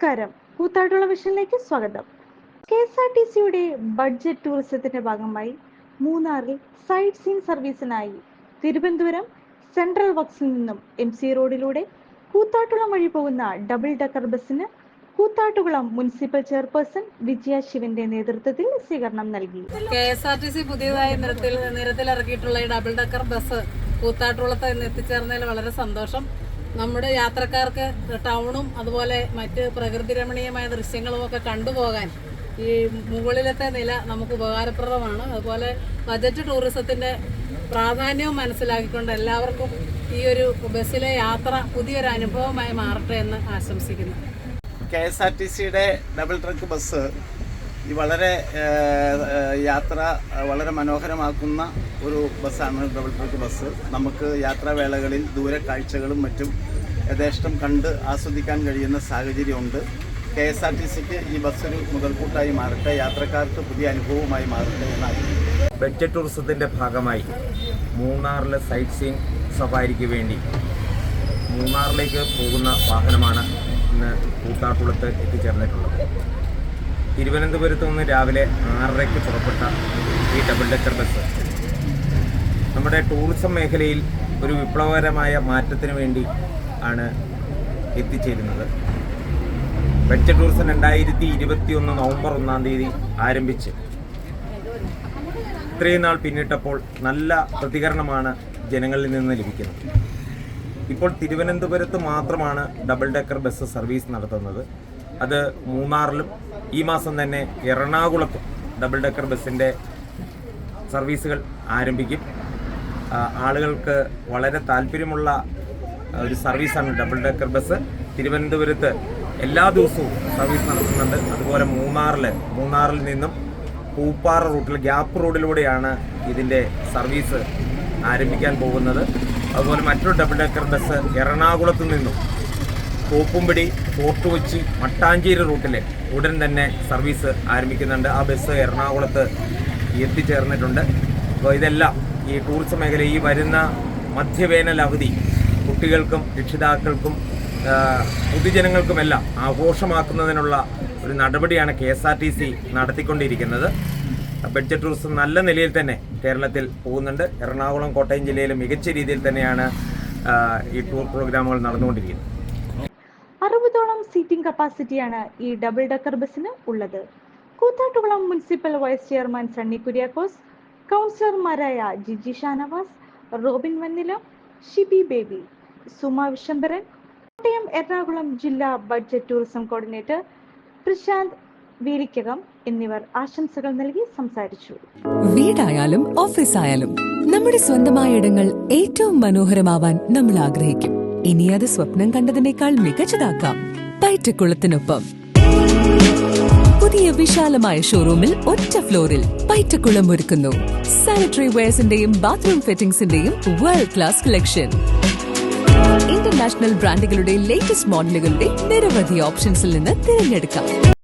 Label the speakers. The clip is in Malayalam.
Speaker 1: നമസ്കാരം. കൂത്താട്ടുള്ള വിഷനിലേക്ക് സ്വാഗതം. കെ എസ് ആർ ടി സിയുടെ ബഡ്ജറ്റ് ടൂറിസത്തിന്റെ ഭാഗമായി മൂന്നാറിൽ സൈറ്റ് സീൻ സർവീസിനായി തിരുവനന്തപുരം സെൻട്രൽ വർക്സിൽ നിന്നും എം സി റോഡിലൂടെ കൂത്താട്ടുളം വഴി പോകുന്ന ഡബിൾ ഡക്കർ ബസ്സിന് കൂത്താട്ടുകുളം മുനിസിപ്പൽ ചെയർപേഴ്സൺ വിജയ ശിവന്റെ നേതൃത്വത്തിൽ സ്വീകരണം നൽകി.
Speaker 2: K S R T C പുതിയതായി നിരത്തിൽ നിരത്തിലിറക്കിയിട്ടുള്ള ഈ ഡബിൾ ഡക്കർ ബസ് കൂത്താട്ടുകുളത്ത് ഇന്ന് എത്തിച്ചേർന്നതിൽ വളരെ സന്തോഷം. നമ്മുടെ യാത്രക്കാർക്ക് ടൗണും അതുപോലെ മറ്റ് പ്രകൃതി രമണീയമായ ദൃശ്യങ്ങളും ഒക്കെ കണ്ടുപോകാൻ ഈ മുകളിലത്തെ നില നമുക്ക് ഉപകാരപ്രദമാണ്. അതുപോലെ ബജറ്റ് ടൂറിസത്തിന്റെ പ്രാധാന്യവും മനസ്സിലാക്കിക്കൊണ്ട് എല്ലാവർക്കും ഈ ഒരു ബസ്സിലെ യാത്ര പുതിയൊരു അനുഭവമായി മാറട്ടെ എന്ന് ആശംസിക്കുന്നു.
Speaker 3: കെ എസ് ആർ ടി സിയുടെ ഡബിൾ ട്രക്ക് ബസ് ഈ വളരെ യാത്ര വളരെ മനോഹരമാക്കുന്ന ഒരു ബസ്സാണ് ഡബിൾ ട്രക്ക് ബസ്. നമുക്ക് യാത്രാവേളകളിൽ ദൂര കാഴ്ചകളും മറ്റും യഥേഷ്ടം കണ്ട് ആസ്വദിക്കാൻ കഴിയുന്ന സാഹചര്യമുണ്ട്. കെ എസ് ആർ ടി സിക്ക് ഈ ബസ് ഒരു മുതൽക്കൂട്ടായി മാറട്ടെ യാത്രക്കാർക്ക് പുതിയ അനുഭവമായി മാറട്ടെ എന്നാണ്.
Speaker 4: ബഡ്ജറ്റ് ടൂറിസത്തിന്റെ ഭാഗമായി മൂന്നാറിലെ സൈറ്റ് സീയിങ് സഫാരിക്ക് വേണ്ടി മൂന്നാറിലേക്ക് പോകുന്ന വാഹനമാണ് ഇന്ന് കൂട്ടാട്ടുളത്ത് എത്തിച്ചേർന്നിട്ടുള്ളത്. തിരുവനന്തപുരത്ത് നിന്ന് രാവിലെ ആറരയ്ക്ക് പുറപ്പെട്ട ഈ ഡബിൾ ഡെക്കർ ബസ് നമ്മുടെ ടൂറിസം മേഖലയിൽ ഒരു വിപ്ലവകരമായ മാറ്റത്തിന് വേണ്ടി ആണ് എത്തിച്ചേരുന്നത്. വെച്ച ടൂറിസം രണ്ടായിരത്തി ഇരുപത്തി ഒന്ന് നവംബർ ഒന്നാം തീയതി ആരംഭിച്ച്. ഇത്രയും നാൾ പിന്നിട്ടപ്പോൾ നല്ല പ്രതികരണമാണ് ജനങ്ങളിൽ നിന്ന് ലഭിക്കുന്നത്. ഇപ്പോൾ തിരുവനന്തപുരത്ത് മാത്രമാണ് ഡബിൾ ഡെക്കർ ബസ് സർവീസ് നടത്തുന്നത്. അത് മൂന്നാറിലും ഈ മാസം തന്നെ എറണാകുളത്തും ഡബിൾ ഡെക്കർ ബസ്സിന്റെ സർവീസുകൾ ആരംഭിക്കും. ആളുകൾക്ക് വളരെ താല്പര്യമുള്ള ഒരു സർവീസാണ് ഡബിൾ ഡെക്കർ ബസ്. തിരുവനന്തപുരത്ത് എല്ലാ ദിവസവും സർവീസ് നടത്തുന്നുണ്ട്. അതുപോലെ മൂന്നാറിൽ മൂന്നാറിൽ നിന്നും പൂപ്പാറ റൂട്ടിൽ ഗ്യാപ്പ് റോഡിലൂടെയാണ് ഇതിന്റെ സർവീസ് ആരംഭിക്കാൻ പോകുന്നത്. അതുപോലെ മറ്റൊരു ഡബിൾ ഡെക്കർ ബസ് എറണാകുളത്ത് നിന്നും തോപ്പുംപടി ഫോർട്ട് കൊച്ചി മട്ടാഞ്ചേരി റൂട്ടിൽ ഉടൻ തന്നെ സർവീസ് ആരംഭിക്കുന്നുണ്ട്. ആ ബസ് എറണാകുളത്ത് എത്തിച്ചേർന്നിട്ടുണ്ട്. അപ്പോൾ ഇതെല്ലാം ഈ ടൂറിസം മേഖല ഈ വരുന്ന മധ്യവേനൽ അവധി കുട്ടികൾക്കും രക്ഷിതാക്കൾക്കും പൊതുജനങ്ങൾക്കുമെല്ലാം ആഘോഷമാക്കുന്നതിനുള്ള ഒരു നടപടിയാണ് K S R T C നടത്തിക്കൊണ്ടിരിക്കുന്നത്. ബഡ്ജറ്റ് ടൂറിസം നല്ല നിലയിൽ തന്നെ കേരളത്തിൽ പോകുന്നുണ്ട്. എറണാകുളം കോട്ടയം ജില്ലയിൽ മികച്ച രീതിയിൽ തന്നെയാണ് ഈ ടൂർ പ്രോഗ്രാമുകൾ നടന്നുകൊണ്ടിരിക്കുന്നത്.
Speaker 1: സീറ്റിംഗ് കപ്പാസിറ്റിയാണ് ഈ ഡബിൾ ഡക്കർ ബസ്സിന് ഉള്ളത്. Koothattukulam municipal vice chairman Sunny Kuriakose കൗൺസിലർമാരായ ജിജി ഷാനവാസ് റോബിൻ വന്നില ഷിബി ബേബി സുമ വിശംബരൻ കോട്ടയം എറണാകുളം ജില്ലാ budget tourism coordinator Prashanth Veerikkakam എന്നിവർ ആശംസകൾ നൽകി സംസാരിച്ചു.
Speaker 5: വീടായാലും ഓഫീസായാലും നമ്മുടെ സ്വന്തമായ ഇടങ്ങൾ ഏറ്റവും മനോഹരമാവാൻ നമ്മൾ ആഗ്രഹിക്കും. ഇനി അത് സ്വപ്നം കണ്ടതിനേക്കാൾ മികച്ചതാക്കാം. പൈറ്റക്കുളത്തിനൊപ്പം. പുതിയ വിശാലമായ ഷോറൂമിൽ ഒറ്റ ഫ്ലോറിൽ പൈറ്റക്കുളം ഒരുക്കുന്നു. സാനിറ്ററി വെയർസിന്റെയും ബാത്റൂം ഫിറ്റിംഗ്സിന്റെയും വേൾഡ് ക്ലാസ് കളക്ഷൻ ഇന്റർനാഷണൽ ബ്രാൻഡുകളുടെ ലേറ്റസ്റ്റ് മോഡലുകളുടെ നിരവധി ഓപ്ഷൻസിൽ നിന്ന് തിരഞ്ഞെടുക്കാം.